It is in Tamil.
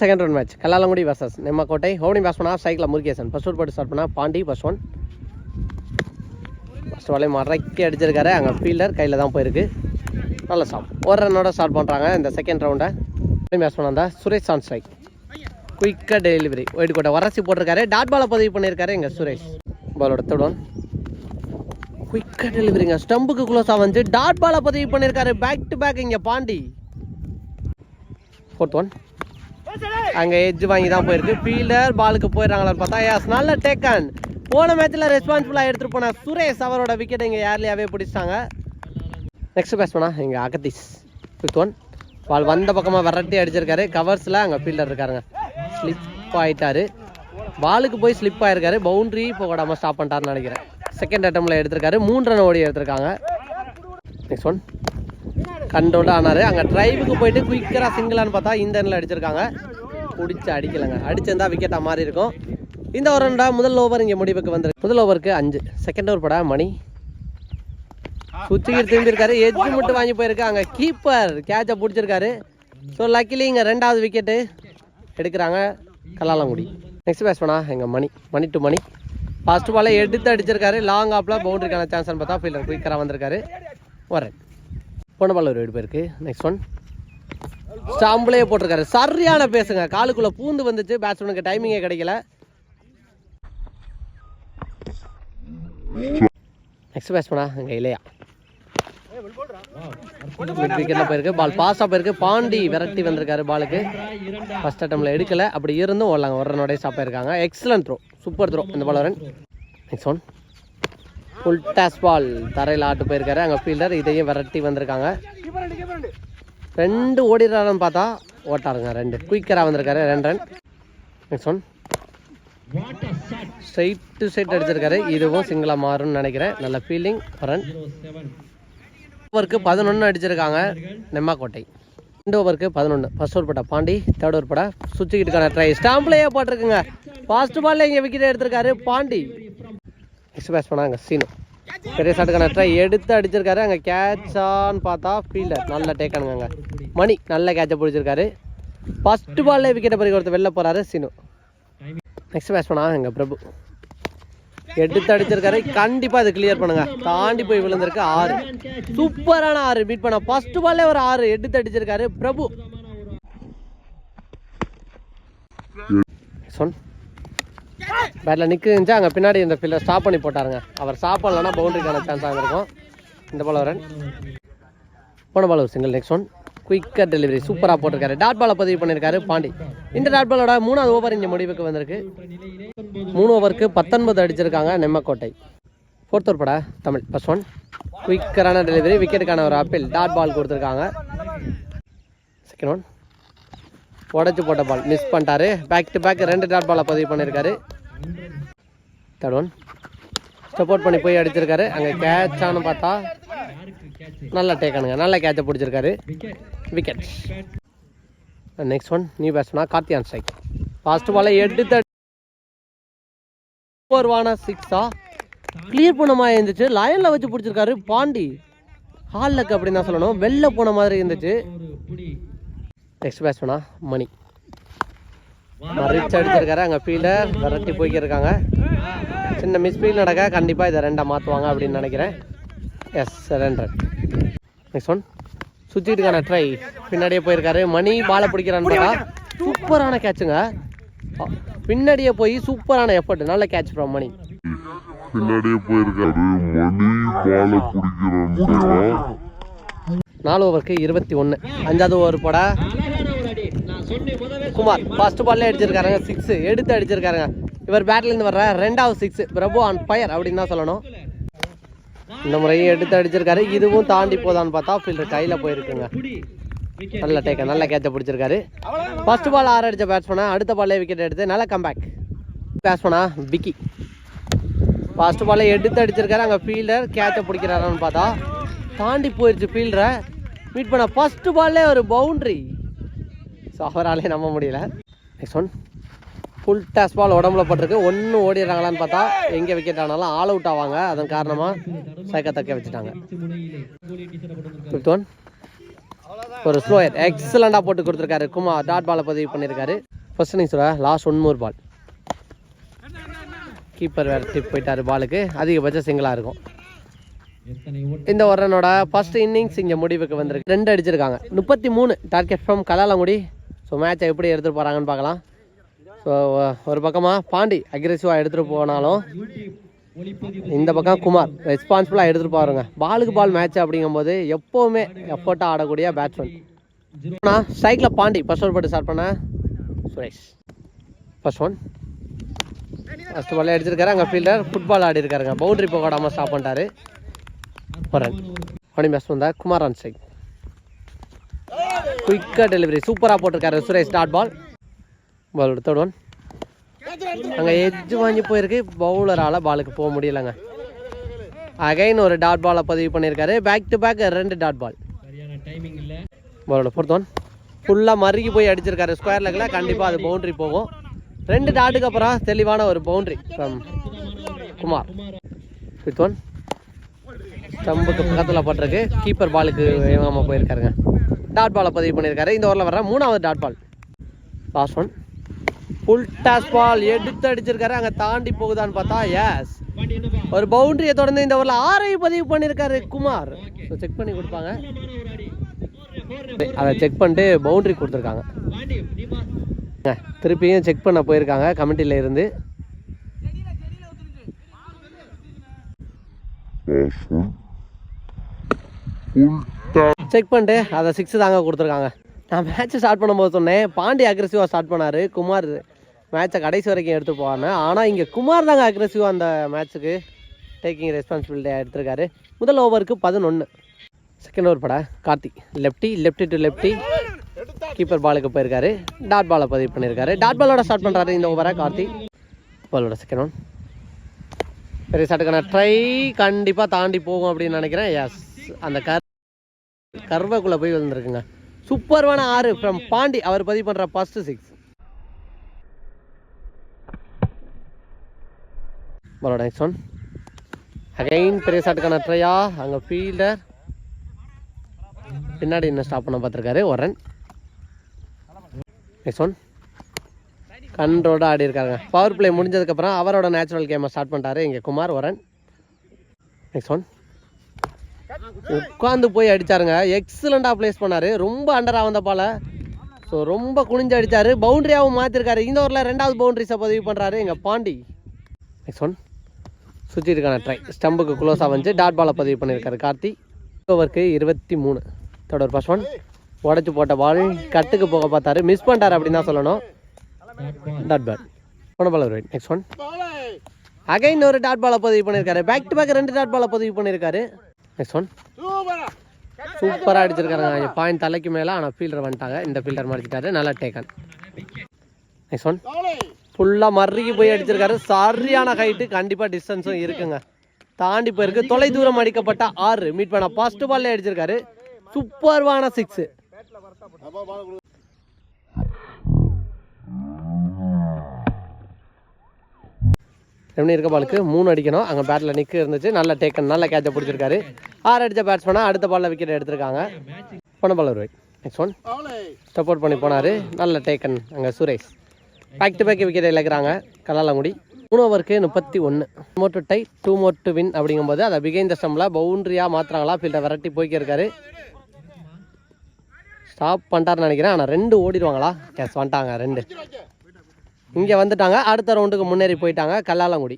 Second round match Kallalangudi versus Nemmakottai. Opening pace பண்ணா சைக்கிள் முருகேசன் ஃபர்ஸ்ட் ஒரு போட்டு ஸ்டார்ட் பண்ணா பாண்டி ஃபர்ஸ்ட் ஒன் ஃபர்ஸ்ட் வாலையும் மறைக்கி அடிச்சிருக்காரு. அங்கே ஃபீல்டர் கையில் தான் போயிருக்கு. நல்ல ஸ்டாப் ஒரு ரன்னோட ஸ்டார்ட் பண்ணுறாங்க இந்த செகண்ட் ரவுண்டை பேஸ் பண்ணா சுரேஷ் ஆன் ஸ்ட்ரைக் குயிக்காக டெலிவரி ஒயிட் கோட்டை வரசி போட்டிருக்காரு. டாட் பாலை பதிவு பண்ணியிருக்காரு எங்கள் சுரேஷ். பாலோட தேர்ட் குயிக்காக டெலிவரிங்க ஸ்டம்புக்கு க்ளோஸாக வந்து டாட் பாலை பதிவு பண்ணியிருக்காரு. பேக் டு பேக் இங்கே பாண்டி. ஃபோர்த் ஒன் அங்கே எட்ஜ் வாங்கி தான் போயிருக்கு. ஃபீல்டர் பாலுக்கு போயிடுறாங்களான்னு பார்த்தா எஸ் நல்ல டேக்கன் போன மேட்ச்சில் ரெஸ்பான்சிபிளாக எடுத்துகிட்டு போன சுரேஷ் அவரோட விக்கெட் இங்கே ஏர்லியாகவே பிடிச்சிட்டாங்க. நெக்ஸ்ட் பேட்ஸ்மேனா இங்கே அகதீஷ் ஃபிஃப்த் ஒன் பால் வந்த பக்கமாக விரட்டி அடிச்சிருக்காரு. கவர்ஸில் அங்கே ஃபீல்டர் இருக்காருங்க. ஸ்லிப் ஆயிட்டாரு. பாலுக்கு போய் ஸ்லிப் ஆயிருக்காரு. பவுண்டரி இப்போ ஸ்டாப் பண்ணிட்டாருன்னு நினைக்கிறேன். செகண்ட் அட்டம்ல எடுத்திருக்காரு. மூணு ரன் ஓடி எடுத்திருக்காங்க. நெக்ஸ்ட் ஒன் கண்ட்ரோல்டு ஆனார். அங்கே ட்ரைவுக்கு போயிட்டு குயிக்கராக சிங்கிளான்னு பார்த்தா இந்த ரனில் அடிச்சிருக்காங்க. பிடிச்சி அடிக்கலைங்க. அடிச்சிருந்தா விக்கெட்டாக மாறி இருக்கும். இந்த ஒரு ரெண்டா முதல் ஓவர் இங்கே முடிவுக்கு வந்துருக்கு. முதல் ஓவருக்கு அஞ்சு. செகண்ட் ஓவர் படா மணி. சுத்திக்கிட்டு திரும்பியிருக்காரு. எஜ்ஜு மட்டும் வாங்கி போயிருக்கு. அங்கே கீப்பர் கேட்சை பிடிச்சிருக்காரு. ஸோ லக்கிலி இங்கே ரெண்டாவது விக்கெட்டு எடுக்கிறாங்க கல்லாலங்குடி. நெக்ஸ்ட் பேட்ஸ் எங்கள் மணி. மணி டு மணி. ஃபர்ஸ்ட் பாலை எடுத்து அடிச்சிருக்காரு. லாங் ஆப்பில் பவுண்டரிக்கான சான்ஸ்னு பார்த்தா ஃபீல்டர் குயிக்கராக வந்திருக்காரு. வரேன் போன பால் ஒரு வீடு போயிருக்கு நெக்ஸ்ட் ஒன் ஸ்டாம்பிளே போட்டிருக்காரு. சரியான பேசுங்க. காலுக்குள்ள பூந்து வந்துச்சு. பேட்ஸ்மேனுக்கு டைமிங்கே கிடைக்கல. நெக்ஸ்ட் பேட்ஸ்மேனா அங்கே இல்லையா விக்கெட்டில் போயிருக்கு. பால் பாஸாக போயிருக்கு. பாண்டி விரட்டி வந்திருக்காரு பாலுக்கு ஃபர்ஸ்ட் அட்டம்ல எடுக்கல. அப்படி இருந்தும் ஓடலாங்க. ஒரு ரன்னோடய ஸ்டாப் ஆயிருக்காங்க. எக்ஸலன்ட் த்ரோ சூப்பர் த்ரோ இந்த ball run next one full toss ball தரையில் ஆட்டு போயிருக்காரு. அங்கே ஃபீல்டர் இதையும் விரட்டி வந்திருக்காங்க. ரெண்டு ஓடிடுறாருன்னு பார்த்தா ஓட்டாருங்க ரெண்டு. குயிக்கராக வந்திருக்காரு ரெண்டு run next one straight to straight அடிச்சிருக்காரு. இதுவும் சிங்கிளாக மாறும்னு நினைக்கிறேன். நல்ல ஃபீலிங் ரன் ஓவருக்கு பதினொன்று அடிச்சிருக்காங்க. நெம்மாக்கோட்டை ரெண்டு ஓவருக்கு பதினொன்று ஃபர்ஸ்ட் ஓவர் பட்டா பாண்டி தேர்ட் ஓவர் பட்டா சுற்றிக்கிட்டுக்கான ட்ரை ஸ்டாம்ப்லேயே போட்டிருக்குங்க. ஃபாஸ்ட் பால்ல இங்கே விக்கெட் எடுத்திருக்காரு பாண்டி. நெக்ஸ்ட் பேட்ஸ் பண்ணாங்க சீனு. பெரிய ஷாட்டுக்கான ட்ரை எடுத்து அடிச்சிருக்காரு. அங்கே கேட்சான்னு பார்த்தா ஃபீல்டர் நல்ல டேக்கானுங்க அங்கே மணி நல்ல கேட்சை பிடிச்சிருக்காரு. ஃபர்ஸ்ட் பால்ல விக்கெட்டை பறி கொடுத்து வெளில போகிறாரு சீனு. நெக்ஸ்ட் பேட்ஸ் பண்ணா எங்கள் பிரபு. எடுத்து அடிச்சிருக்காரு. கண்டிப்பாக இது கிளியர் பண்ணுங்க. தாண்டி போய் விழுந்திருக்கு ஆறு. சூப்பரான ஆறு. பீட் பண்ண ஃபர்ஸ்ட் பால்லே ஒரு ஆறு. எடுத்து அடிச்சிருக்காரு பிரபு. சொன் பேட்டில் நிற்குதுச்சு அங்கே பின்னாடி இந்த ஃபீல்டர் ஸ்டாப் பண்ணி போட்டாருங்க. அவர் ஸ்டாப் பண்ணலன்னா பவுண்டரிக்கான சான்ஸ் ஆகிருக்கும் இந்த பால் ரன் போன பால் ஒரு single next one quicker delivery சூப்பராக போட்டிருக்காரு. டாட் பாலை பதிவு பண்ணியிருக்காரு பாண்டி. இந்த டாட் பாலோட மூணாவது ஓவர் இங்கே முடிவுக்கு வந்திருக்கு. மூணு ஓவருக்கு பத்தொன்பது அடிச்சிருக்காங்க நெம்மக்கோட்டை. ஃபோர்த் ஓவர் படா தமிழ். ஃபஸ்ட் ஒன் குயிக்கரான டெலிவரி விக்கெட்டுக்கான ஒரு அப்பீல் டாட் பால் கொடுத்துருக்காங்க. செகண்ட் ஒன் உடச்சி போட்ட பால் மிஸ் பண்ணிட்டாரு. பேக் டு பேக் ரெண்டு டாட் பாலை பதிவு பண்ணியிருக்காரு தேர்ட் ஒன் சப்போர்ட் பண்ணி போய் அடிச்சிருக்காரு. அங்கே கேட்சானு பார்த்தா நல்லா டேக்கானுங்க நல்ல கேட்சை பிடிச்சிருக்காரு. விக்கெட் நெக்ஸ்ட் ஒன் நியூ பேட்ஸ்மனா கார்த்தியான் ஸ்ட்ரைக் ஃபாஸ்ட் பாலை எடுத்து ஓவர்வான சிக்ஸா கிளியர் பண்ண மாதிரி இருந்துச்சு. லயனில் வச்சு பிடிச்சிருக்காரு பாண்டி. ஹால் அப்படின்னு தான் சொல்லணும். வெளில போன மாதிரி இருந்துச்சு. நெக்ஸ்ட் பேட்ஸ்மனா மணி மறிச்சு அடிச்சிருக்காரு அங்கே ஃபீல்டர் விரட்டி போய்க்கிருக்காங்க. சின்ன மிஸ்பீல் நடக்க கண்டிப்பாக இதை ரெண்டை மாற்றுவாங்க அப்படின்னு நினைக்கிறேன். எஸ் ரெண்டு ரன் நெக்ஸ்ட் ஒன் சுற்றிட்டுக்கான ட்ரை பின்னாடியே போயிருக்காரு. மணி பாலை பிடிக்கிறான்னு பார்த்தா சூப்பரான கேட்சுங்க பின்னாடியே போய் சூப்பரான எஃபர்ட் நல்ல கேட்ச் ஃப்ரம் மணி. பின்னாடியே போயிருக்காரு. மணி பாலை குடிக்கிறான் நாலு ஓவருக்கு இருபத்தி ஒன்று அஞ்சாவது ஓவர் போட. குமார் ஃபர்ஸ்ட் பால்லே அடிச்சிருக்காருங்க சிக்ஸ் எடுத்து அடிச்சிருக்காருங்க. இவர் பேட்லேருந்து வர்ற ரெண்டாவது சிக்ஸ் பிரபு ஆன் ஃபயர் அப்படின்னு தான் சொல்லணும். இந்த முறையும் எடுத்து அடிச்சிருக்காரு. இதுவும் தாண்டி போதான்னு பார்த்தா ஃபீல்டர் கையில் போயிருக்குங்க. நல்ல டேக்க நல்ல கேட்சை பிடிச்சிருக்காரு. ஃபர்ஸ்ட் பால் ஆறு அடிச்ச பேட்ஸ்மேனா அடுத்த பால்லே விக்கெட் எடுத்து நல்ல கம்பேக் பேட்ஸ்மேனா விக்கி. ஃபர்ஸ்ட் பால்ல எடுத்து அடிச்சிருக்காரு. அங்கே ஃபீல்டர் கேட்சை பிடிக்கிறாரான்னு பார்த்தா தாண்டி போயிடுச்சு ஃபீல்டரை மீட் பண்ண ஃபர்ஸ்ட் பால்லே ஒரு பவுண்ட்ரி ஸோ அவராலே நம்ப முடியல. Next one full toss ball உடம்புல பட்டிருக்கு. ஒன்று ஓடிடுறாங்களான்னு பார்த்தா எங்கே விக்கெட் ஆனாலும் ஆல் அவுட் ஆவாங்க. அதன் காரணமாக சைக்க தக்க வச்சுட்டாங்க. ஃபிஃப்த் ஒன் ஒரு ஸ்லோயர் எக்ஸலண்டாக போட்டு கொடுத்துருக்காரு. குமார் டாட் பாலை பதிவு பண்ணியிருக்காரு. ஃபர்ஸ்ட் இன்னிங்ஸோட லாஸ்ட் ஒன் மூர் பால் கீப்பர் வேறு டிப் போயிட்டாரு பாலுக்கு அதிகபட்ச சிங்கிளாக இருக்கும். இந்த ஒரு ரனோட ஃபர்ஸ்ட் இன்னிங்ஸ் இங்கே முடிவுக்கு வந்திருக்கு. ரெண்டு அடிச்சிருக்காங்க. முப்பத்தி மூணு டார்கெட் ஃப்ரம் கலாலங்குடி ஸோ மேட்சை எப்படி எடுத்துகிட்டு போகிறாங்கன்னு பார்க்கலாம். ஸோ ஒரு பக்கமாக பாண்டி அக்ரெசிவாக எடுத்துகிட்டு போனாலும் இந்த பக்கம் குமார் ரெஸ்பான்சிபிளாக எடுத்துகிட்டு போவாருங்க பாலுக்கு பால் மேட்ச் அப்படிங்கும்போது எப்போவுமே எஃபர்ட்டாக ஆடக்கூடிய பேட்ஸ்மேன் நான் ஸ்ட்ரைக்கில் பாண்டி ஃபர்ஸ்ட் ஓவர் போட்டு ஸ்டார்ட் பண்ணேன் Suresh. First one first ball அடிச்சிருக்காரு அங்கே ஃபீல்டர் ஃபுட்பால் ஆடி இருக்காருங்க பவுண்டரி போகாடாமல் ஸ்டாப் பண்ணிட்டாரு. ஒரு ரன் மணி பேட்ஸ் வந்தா குமார் ஆன் ஸ்ட்ரைக் குயிக்காக டெலிவரி சூப்பராக போட்டிருக்காரு Suresh dot ball ball one அங்கே எட்ஜ் வாங்கி போயிருக்கு. பவுலரால் பாலுக்கு போக முடியலங்க. அகைன் ஒரு டாட் பாலை பதிவு பண்ணியிருக்காரு. பேக் டு பேக் ரெண்டு டாட் பால் பாலோட ஒன் ஃபுல்லாக மறுகி போய் அடிச்சிருக்காரு. ஸ்கொயர் லெக்கில் கண்டிப்பாக அது பவுண்டரி போகும். ரெண்டு டாட்டுக்கு அப்புறம் தெளிவான ஒரு boundary from Kumar. Fifth one ஸ்டம்புக்கு பக்கத்தில் போட்டிருக்கு. கீப்பர் பாலுக்கு வேகமாக போயிருக்காருங்க. டாட் பாலை பதிவு பண்ணியிருக்காரு. இந்த ஓரில் வர மூணாவது dot ball last one full toss ball எடுத்து அடிச்சிருக்காரு. அங்கே தாண்டி போகுதான்னு பார்த்தா எஸ் ஒரு பவுண்டரியை தொடர்ந்து இந்த ஊரில் ஆறை பதிவு பண்ணியிருக்காரு குமார். ஸோ செக் பண்ணி கொடுப்பாங்க. அதை செக் பண்ணிட்டு பவுண்டரி கொடுத்துருக்காங்க. திருப்பியும் செக் பண்ண போயிருக்காங்க. கமிட்டியில் இருந்து. Last செக் பண்ணிட்டு அதை சிக்ஸ் தாங்க கொடுத்துருக்காங்க. நான் மேட்ச் ஸ்டார்ட் பண்ணும்போது சொன்னேன் பாண்டி அக்ரெசிவாக ஸ்டார்ட் பண்ணார் குமார் மேட்ச்சை கடைசி வரைக்கும் எடுத்து போவான்னு. ஆனால் இங்கே குமார் தாங்க அக்ரெசிவாக அந்த மேட்ச்சுக்கு டேக்கிங் ரெஸ்பான்சிபிலிட்டியாக எடுத்திருக்காரு. முதல் ஓவருக்கு பதினொன்று செகண்ட் ஓவர் பட Karthi. Lefty lefty to lefty keeper பாலுக்கு போயிருக்காரு. டாட் பாலை பதிவு பண்ணியிருக்காரு. டாட் பாலோட ஸ்டார்ட் பண்ணுறாரு இந்த ஓவரை கார்த்தி. பாலோட செகண்ட் ஒன் பெரிய சாட்டுக்கான ட்ரை கண்டிப்பாக தாண்டி போகும் அப்படின்னு நினைக்கிறேன். எஸ் அந்த கர் கர்வக்குள்ளே போய் வந்திருக்குங்க சூப்பர்வான ஆறு ஃப்ரம் பாண்டி அவர் பதிவு பண்ணுற ஃபஸ்ட்டு சிக்ஸ் பாலோட நெக்ஸ்ட் ஒன் அகைன் பெரிய ஷாட்டுக்கான ட்ரையா அங்கே ஃபீல்டர் பின்னாடி என்ன ஸ்டாப் பண்ண பார்த்துருக்காரு ஒரு ரன் நெக்ஸ்ட் ஒன் கண்ட்ரோட ஆடி இருக்காங்க பவர் பிளே முடிஞ்சதுக்கப்புறம் அவரோட நேச்சுரல் கேமை ஸ்டார்ட் பண்ணிட்டாரு இங்கே குமார் ஒரு ரன் நெக்ஸ்ட் ஒன் உட்காந்து போய் அடிச்சாருங்க. எக்ஸலண்டாக ப்ளேஸ் பண்ணாரு. ரொம்ப அண்டராக வந்த பால ஸோ ரொம்ப குனிஞ்சு அடிச்சாரு. பவுண்டரியாகவும் மாற்றிருக்காரு இந்த ஓவரில் ரெண்டாவது பவுண்டரிஸை பதிவு பண்ணுறாரு எங்கள் பாண்டி. நெக்ஸ்ட் ஒன் சுற்றிருக்கான ட்ரை ஸ்டம்புக்கு க்ளோஸாக வந்து டாட் பாலை பதிவு பண்ணியிருக்காரு கார்த்தி. ஓவருக்கு இருபத்தி மூணு. தொடர் ஃபர்ஸ்ட் ஒன் உடச்சி போட்ட பால் கட்டுக்கு போக பார்த்தாரு. மிஸ் பண்ணிட்டாரு அப்படின்னு தான் சொல்லணும். டாட் பால் போன ball right next one again ஒரு டாட் பாலை பதிவு பண்ணியிருக்காரு பேக் டு பேக் ரெண்டு டாட் பாலை பதிவு பண்ணியிருக்காரு நெக்ஸ்ட் ஒன் சூப்பராக அடிச்சிருக்காருங்க பாயிண்ட் தலைக்கு மேலே ஆனால் ஃபீல்டர் வந்துட்டாங்க. இந்த ஃபீல்டர் மடிச்சிட்டாரு நல்லா டேக்கன் நெக்ஸ்ட் ஒன் ஃபுல்லாக மறுக்கி போய் அடிச்சிருக்காரு. சரியான ஹைட்டு கண்டிப்பாக டிஸ்டன்ஸும் இருக்குங்க. தாண்டி போயிருக்கு. தொலை தூரம் அடிக்கப்பட்ட ஆறு. மீட் பண்ண ஃபர்ஸ்ட் பால்லே அடிச்சிருக்காரு. சூப்பர்வான சிக்ஸு எப்படி இருக்க பாலுக்கு? மூணு அடிக்கணும். அங்கே பேட்டில் நிற்கு இருந்துச்சு. நல்ல டேக்கன் நல்ல கேட்சை பிடிச்சிருக்காரு. ஆறு அடித்த பேட்ஸ்மேனாக அடுத்த பாலில் விக்கெட் எடுத்திருக்காங்க. போன ball right next one support பண்ணி போனார். நல்ல டேக்கன் அங்கே Suresh. Back to back wicket இழக்கிறாங்க. கலாலங்குடி மூணு ஓவருக்கு முப்பத்தி ஒன்று மோட்டு டை டூ மோட்டு வின் அப்படிங்கும்போது அதை பிகைந்த ஸ்டம்பில் பவுண்ட்ரியாக மாற்றுறாங்களா ஃபீல்டை விரட்டி போய்க்கிருக்காரு. ஸ்டாப் பண்ணிட்டாருன்னு நினைக்கிறேன். ஆனால் ரெண்டு ஓடிடுவாங்களா? கேஸ் வந்துட்டாங்க ரெண்டு. இங்கே வந்துட்டாங்க அடுத்த ரவுண்டுக்கு முன்னேறி போயிட்டாங்க கல்லாலங்குடி.